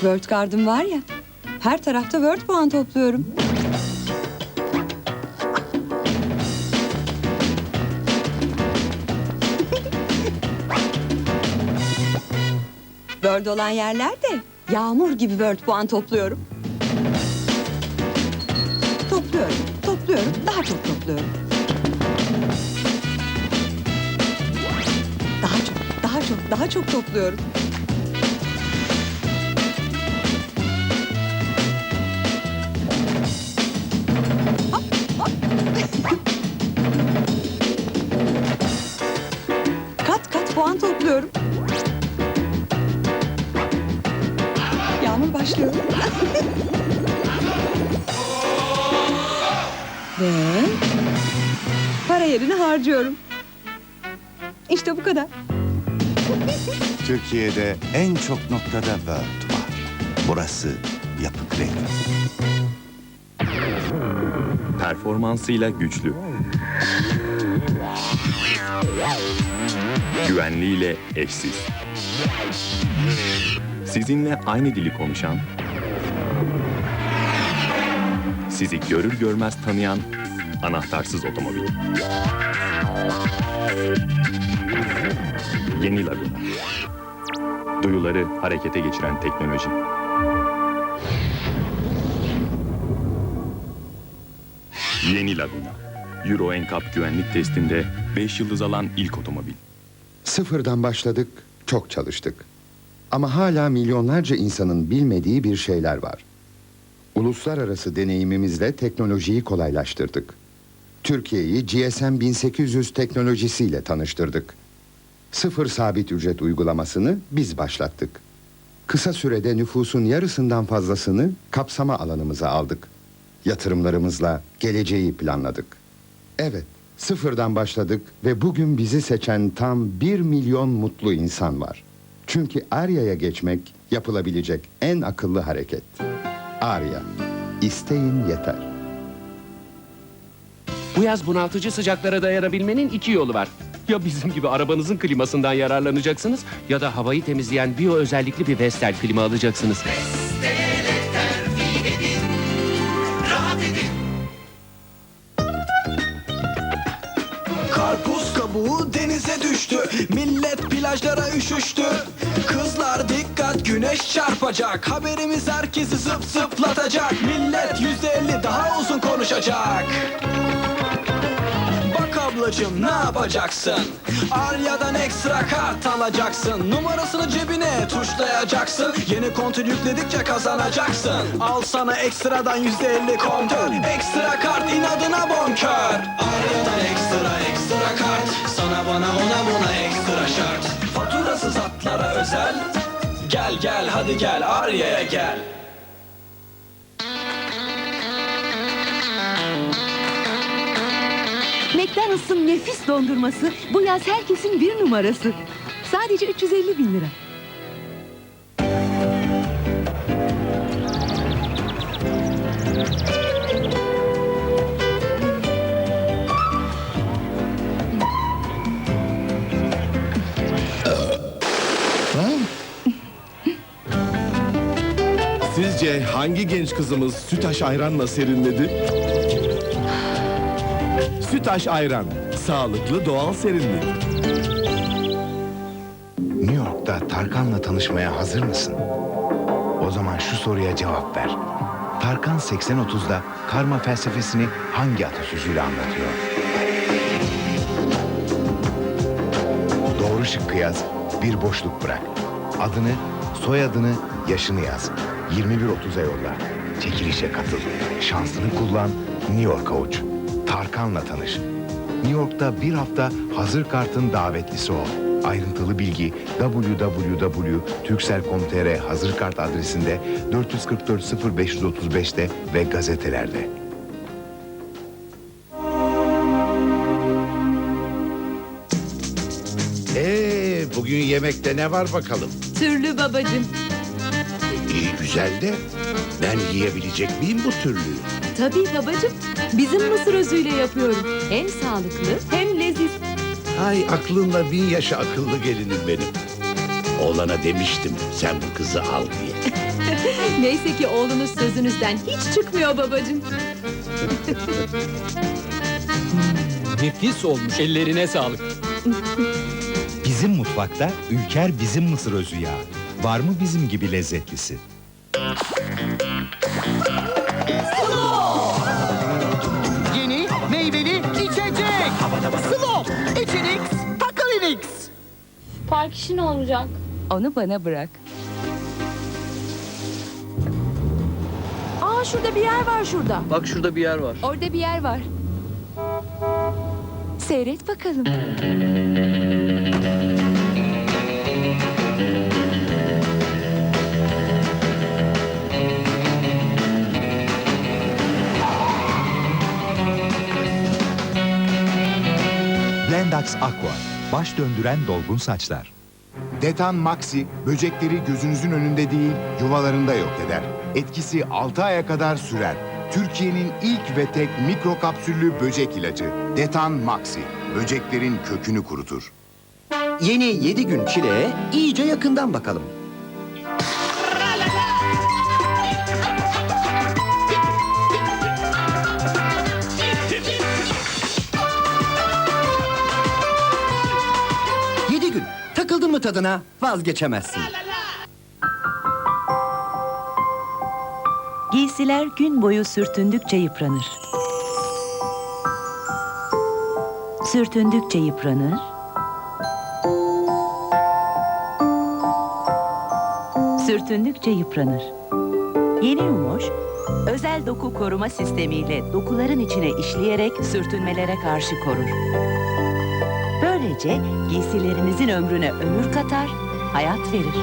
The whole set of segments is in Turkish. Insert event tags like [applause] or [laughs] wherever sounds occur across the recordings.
Word Garden var ya, her tarafta Word puan topluyorum. Word olan yerlerde yağmur gibi Word puan topluyorum. Topluyorum, topluyorum, daha çok topluyorum. Daha çok, daha çok, daha çok topluyorum. Ve para yerine harcıyorum. İşte bu kadar. Türkiye'de en çok noktada Word var. Burası Yapı Kredi. Performansıyla güçlü. Güvenliğiyle eşsiz. Sizinle aynı dili konuşan, sizi görür görmez tanıyan anahtarsız otomobil. Yeni Laguna. Duyuları harekete geçiren teknoloji. Yeni Laguna. Euro NCAP güvenlik testinde 5 yıldız alan ilk otomobil. Sıfırdan başladık, çok çalıştık. Ama hala milyonlarca insanın bilmediği bir şeyler var. Uluslararası deneyimimizle teknolojiyi kolaylaştırdık. Türkiye'yi GSM 1800 teknolojisiyle tanıştırdık. Sıfır sabit ücret uygulamasını biz başlattık. Kısa sürede nüfusun yarısından fazlasını kapsama alanımıza aldık. Yatırımlarımızla geleceği planladık. Evet, sıfırdan başladık ve bugün bizi seçen tam bir milyon mutlu insan var. Çünkü Arya'ya geçmek yapılabilecek en akıllı hareket. Arya, isteyin yeter. Bu yaz bunaltıcı sıcaklara dayanabilmenin iki yolu var. Ya bizim gibi arabanızın klimasından yararlanacaksınız ya da havayı temizleyen biyo özellikli bir Vestel klima alacaksınız. Karpuz kabuğu denize düştü. Millet plajlara üşüştü. Kızlar dikkat güneş çarpacak. Haberimiz herkesi zıp zıplatacak. Millet yüzde elli daha uzun konuşacak ablacım ne yapacaksın? Arya'dan ekstra kart alacaksın. Numarasını cebine tuşlayacaksın. Yeni kontür yükledikçe kazanacaksın. Al sana ekstradan yüzde elli kontör. Ekstra kart inadına bonkör. Arya'dan ekstra ekstra kart. Sana bana ona buna ekstra şart. Faturasız hatlara özel. Gel gel hadi gel Arya'ya gel McDonald's'ın nefis dondurması bu yaz herkesin bir numarası. Sadece 350 bin lira. Sizce hangi genç kızımız sütaş ayranla serinledi? Sütaş ayran, sağlıklı doğal serinlik. New York'ta Tarkan'la tanışmaya hazır mısın? O zaman şu soruya cevap ver. Tarkan 80-30'da karma felsefesini hangi atasözüyle anlatıyor? Doğru şıkkı yaz, bir boşluk bırak. Adını, soyadını, yaşını yaz. 21.30'a yolla. Çekilişe katıl. Şansını kullan, New York'a uç. Tarkan'la tanış. New York'ta bir hafta hazır kartın davetlisi ol. Ayrıntılı bilgi www.turkcell.com.tr hazır kart adresinde 444 0535'te ve gazetelerde. Ee, bugün yemekte ne var bakalım? Türlü babacığım. İyi güzel de ben yiyebilecek miyim bu türlüyü? Tabii babacığım. Bizim mısır özüyle yapıyorum. Hem sağlıklı hem leziz. Ay aklınla bin yaşa akıllı gelinim benim. Oğlana demiştim sen bu kızı al diye. [laughs] Neyse ki oğlunuz sözünüzden hiç çıkmıyor babacığım. Nefis olmuş. Ellerine sağlık. Bizim mutfakta Ülker bizim mısır özü yağı. Var mı bizim gibi lezzetlisi? Park işi ne olacak? Onu bana bırak. Aa şurada bir yer var şurada. Bak şurada bir yer var. Orada bir yer var. Seyret bakalım. Blendax Aqua. Baş döndüren dolgun saçlar. Detan Maxi, böcekleri gözünüzün önünde değil, yuvalarında yok eder. Etkisi 6 aya kadar sürer. Türkiye'nin ilk ve tek mikrokapsüllü böcek ilacı. Detan Maxi, böceklerin kökünü kurutur. Yeni 7 gün çileğe iyice yakından bakalım. Mı tadına vazgeçemezsin. Giysiler gün boyu sürtündükçe yıpranır. Sürtündükçe yıpranır. Sürtündükçe yıpranır. Yeni Yumoş, özel doku koruma sistemiyle dokuların içine işleyerek sürtünmelere karşı korur. Böylece giysilerinizin ömrüne ömür katar, hayat verir.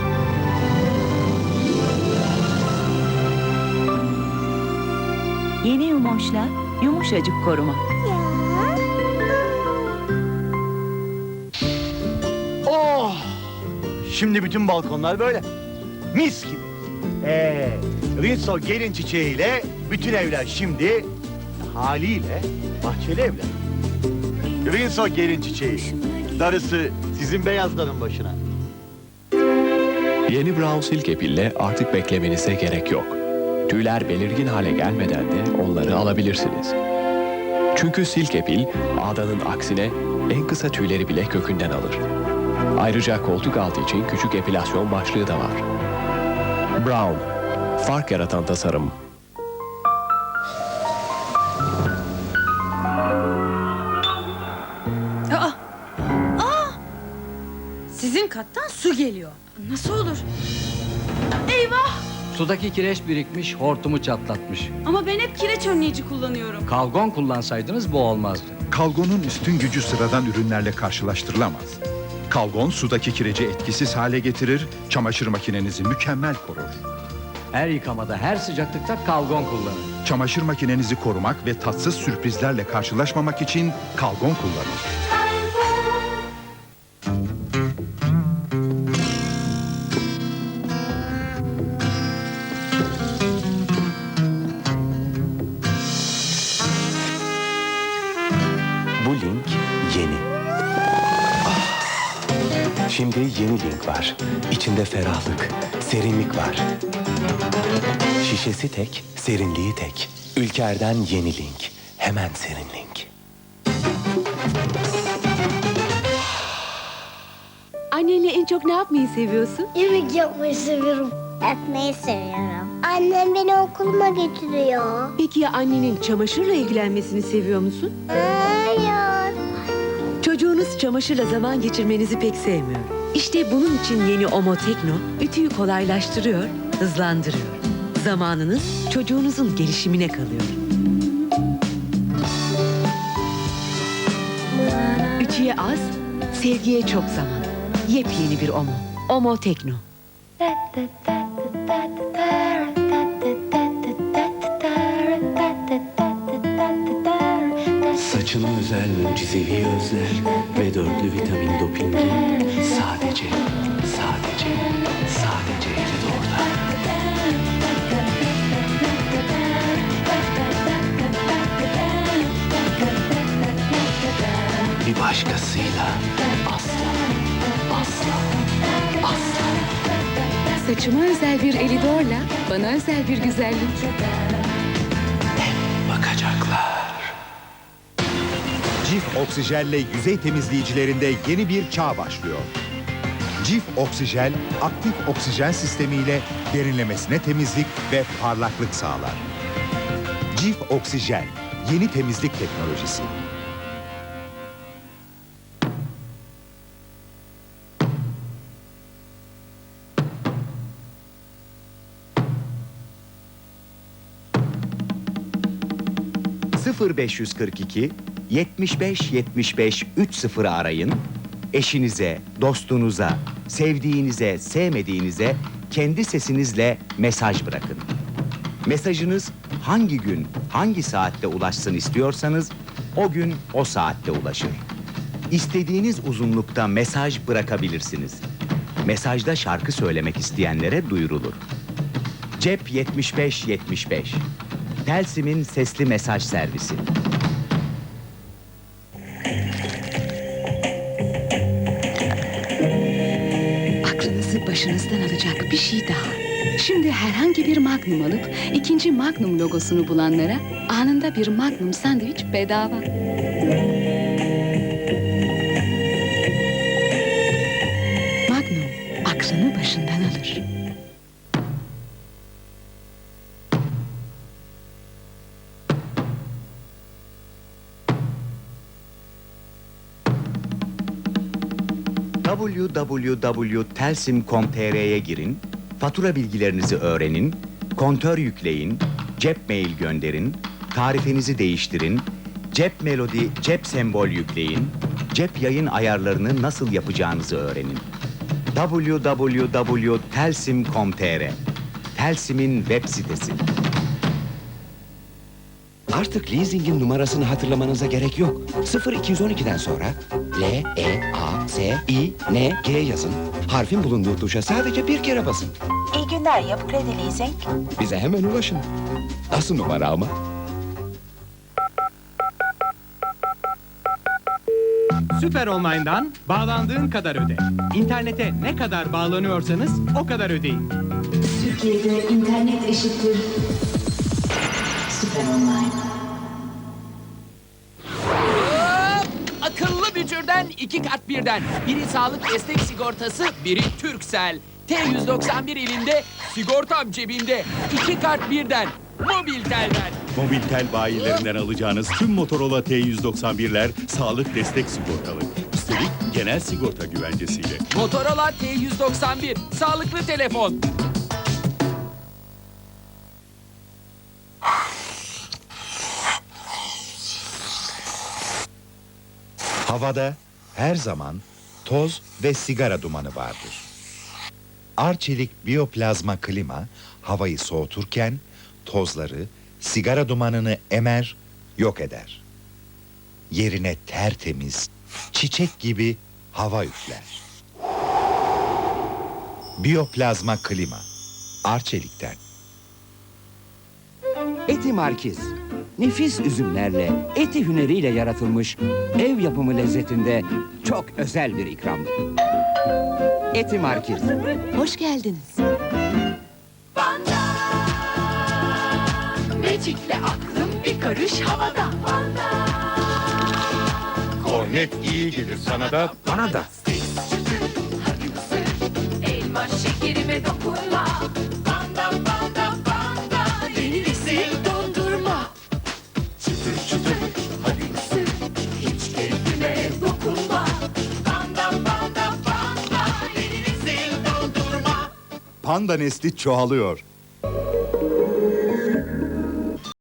Yeni Yumoş'la yumuşacık koruma. Oh! Şimdi bütün balkonlar böyle. Mis gibi. Ee, Windsor gelin çiçeğiyle bütün evler şimdi haliyle bahçeli evler. Windsor gelin çiçeği. Darısı sizin beyazların başına. Yeni Brown Silk Epil'le artık beklemenize gerek yok. Tüyler belirgin hale gelmeden de onları alabilirsiniz. Çünkü Silk Epil, ağdanın aksine en kısa tüyleri bile kökünden alır. Ayrıca koltuk altı için küçük epilasyon başlığı da var. Brown, fark yaratan tasarım. Geliyor. Nasıl olur? Eyvah! Sudaki kireç birikmiş, hortumu çatlatmış. Ama ben hep kireç önleyici kullanıyorum. Kalgon kullansaydınız bu olmazdı. Kalgonun üstün gücü sıradan ürünlerle karşılaştırılamaz. Kalgon sudaki kireci etkisiz hale getirir, çamaşır makinenizi mükemmel korur. Her yıkamada, her sıcaklıkta kalgon kullanın. Çamaşır makinenizi korumak ve tatsız sürprizlerle karşılaşmamak için kalgon kullanın. Şimdi yeni link var. İçinde ferahlık, serinlik var. Şişesi tek, serinliği tek. Ülker'den yeni link. Hemen serin link. Annenle en çok ne yapmayı seviyorsun? Yemek yapmayı seviyorum. Yapmayı seviyorum. Annem beni okuluma götürüyor. Peki ya annenin çamaşırla ilgilenmesini seviyor musun? Hayır. Çocuğunuz çamaşırla zaman geçirmenizi pek sevmiyor. İşte bunun için yeni Omo Tekno ütüyü kolaylaştırıyor, hızlandırıyor. Zamanınız çocuğunuzun gelişimine kalıyor. Ütüye az, sevgiye çok zaman. Yepyeni bir Omo. Omo Tekno. Saçına özel mucizevi özler ve dörtlü vitamin dopingi sadece, sadece, sadece Elidor'da. Bir başkasıyla asla, asla, asla. Saçıma özel bir elidorla bana özel bir güzellik. Cif Oksijel yüzey temizleyicilerinde yeni bir çağ başlıyor. Cif Oksijel, aktif oksijen sistemiyle derinlemesine temizlik ve parlaklık sağlar. Cif Oksijel, yeni temizlik teknolojisi. ...0542 75 75 30 arayın. Eşinize, dostunuza, sevdiğinize, sevmediğinize kendi sesinizle mesaj bırakın. Mesajınız hangi gün, hangi saatte ulaşsın istiyorsanız o gün o saatte ulaşır. İstediğiniz uzunlukta mesaj bırakabilirsiniz. Mesajda şarkı söylemek isteyenlere duyurulur. Cep 75 75. Telsim'in sesli mesaj servisi. Başınızdan alacak bir şey daha. Şimdi herhangi bir Magnum alıp ikinci Magnum logosunu bulanlara anında bir Magnum sandviç bedava. www.telsim.com.tr'ye girin, fatura bilgilerinizi öğrenin, kontör yükleyin, cep mail gönderin, tarifenizi değiştirin, cep melodi, cep sembol yükleyin, cep yayın ayarlarını nasıl yapacağınızı öğrenin. www.telsim.com.tr Telsim'in web sitesi. Artık leasingin numarasını hatırlamanıza gerek yok. 0212'den sonra L, E, A, S, I, N, G yazın. Harfin bulunduğu tuşa sadece bir kere basın. İyi günler Yapı Kredi Leasing. Bize hemen ulaşın. Nasıl numara ama? Süper Online'dan bağlandığın kadar öde. İnternete ne kadar bağlanıyorsanız o kadar ödeyin. Türkiye'de internet eşittir. Süper Online. İki kat birden. Biri sağlık destek sigortası, biri Türksel. T191 elinde, sigortam cebimde. İki kart birden. Mobiltel'den. Mobiltel bayilerinden alacağınız tüm Motorola T191'ler sağlık destek sigortalı. Üstelik genel sigorta güvencesiyle. Motorola T191. Sağlıklı telefon. Havada her zaman toz ve sigara dumanı vardır. Arçelik biyoplazma klima havayı soğuturken tozları, sigara dumanını emer, yok eder. Yerine tertemiz, çiçek gibi hava üfler. Biyoplazma klima Arçelik'ten. Eti Markiz. Nefis üzümlerle, eti hüneriyle yaratılmış ev yapımı lezzetinde çok özel bir ikramdır. Eti Markiz. Hoş geldiniz. Mecikle aklım bir karış havada. Kornet iyi gelir sana da bana da. Hadi ısır, elma şekerime dokunma. Panda nesli çoğalıyor.